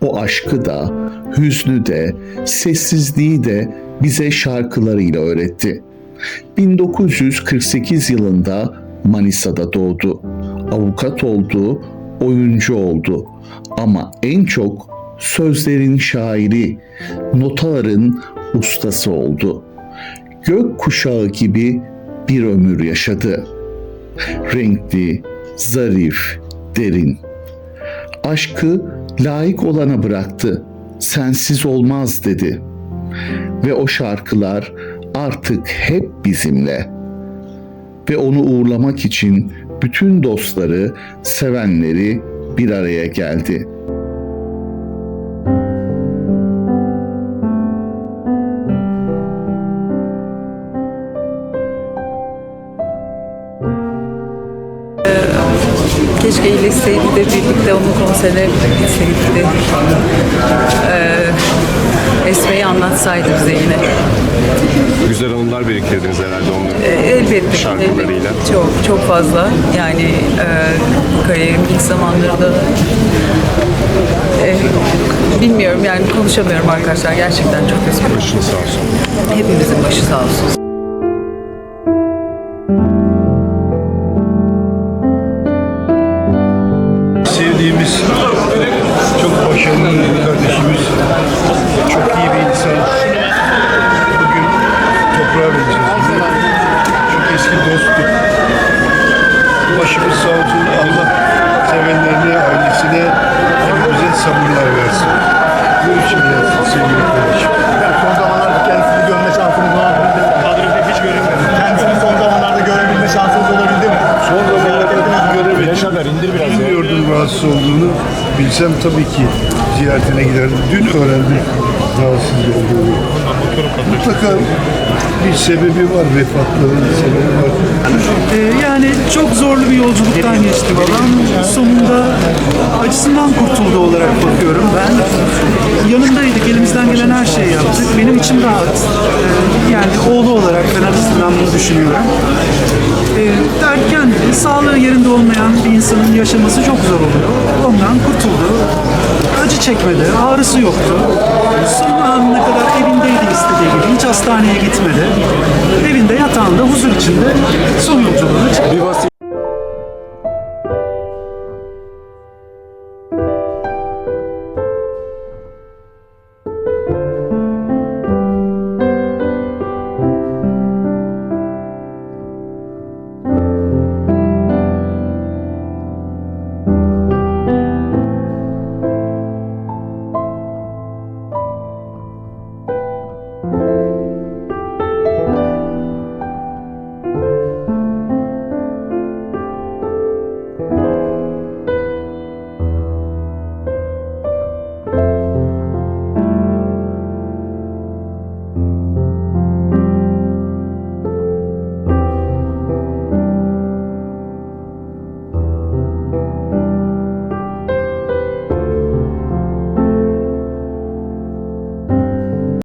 O aşkı da, hüznü de, sessizliği de bize şarkılarıyla öğretti. 1948 yılında Manisa'da doğdu. Avukat oldu, oyuncu oldu. Ama en çok sözlerin şairi, notaların ustası oldu. Gök kuşağı gibi bir ömür yaşadı. Renkli, zarif, derin aşkı layık olana bıraktı. Sensiz olmaz dedi. Ve o şarkılar artık hep bizimle. Ve onu uğurlamak için bütün dostları, sevenleri bir araya geldi. Keşke iyileşseydi de birlikte onun konserine gitseydik. Ee, Esme'yi anlatsaydı bize yine. Güzel anılar biriktirdiniz herhalde onların Ee, elbette. şarkılarıyla. elbette. Çok çok fazla. Yani e, kariyerim ilk zamanlarında e, bilmiyorum yani konuşamıyorum arkadaşlar. Gerçekten çok üzgünüm. Başınız sağ olsun. Hepimizin başı sağ olsun. Son zamanlarda kendisini görme şansınız olabildi mi? Kadroda hiç görünmedi. Kendisini son zamanlarda görebilme şansınız olabildi mi? Son zamanlarda göremedim. Bilmiyordum rahatsız olduğunu. Bilsem tabii ki ziyaretine giderdim. Dün öğrendim rahatsız olduğunu. Mutlaka bir sebebi var, vefatların sebebi var. Ee, Yani çok zorlu bir yolculuktan geçti babam. Sonunda acısından kurtuldu olarak bakıyorum ben. Yanındaydık, elimizden gelen her şeyi yaptık. Benim içim rahat. Ee, Yani oğlu olarak ben açısından bunu düşünüyorum. Ee, Derken sağlığı yerinde olmayan bir insanın yaşaması çok zor oluyor. Ondan kurtuldu. Acı çekmedi, ağrısı yoktu. Son anına kadar evindeydi istediği gibi. Hiç hastaneye gitmedi. Evinde yatağında huzur içinde son yolculuğuna çıktı.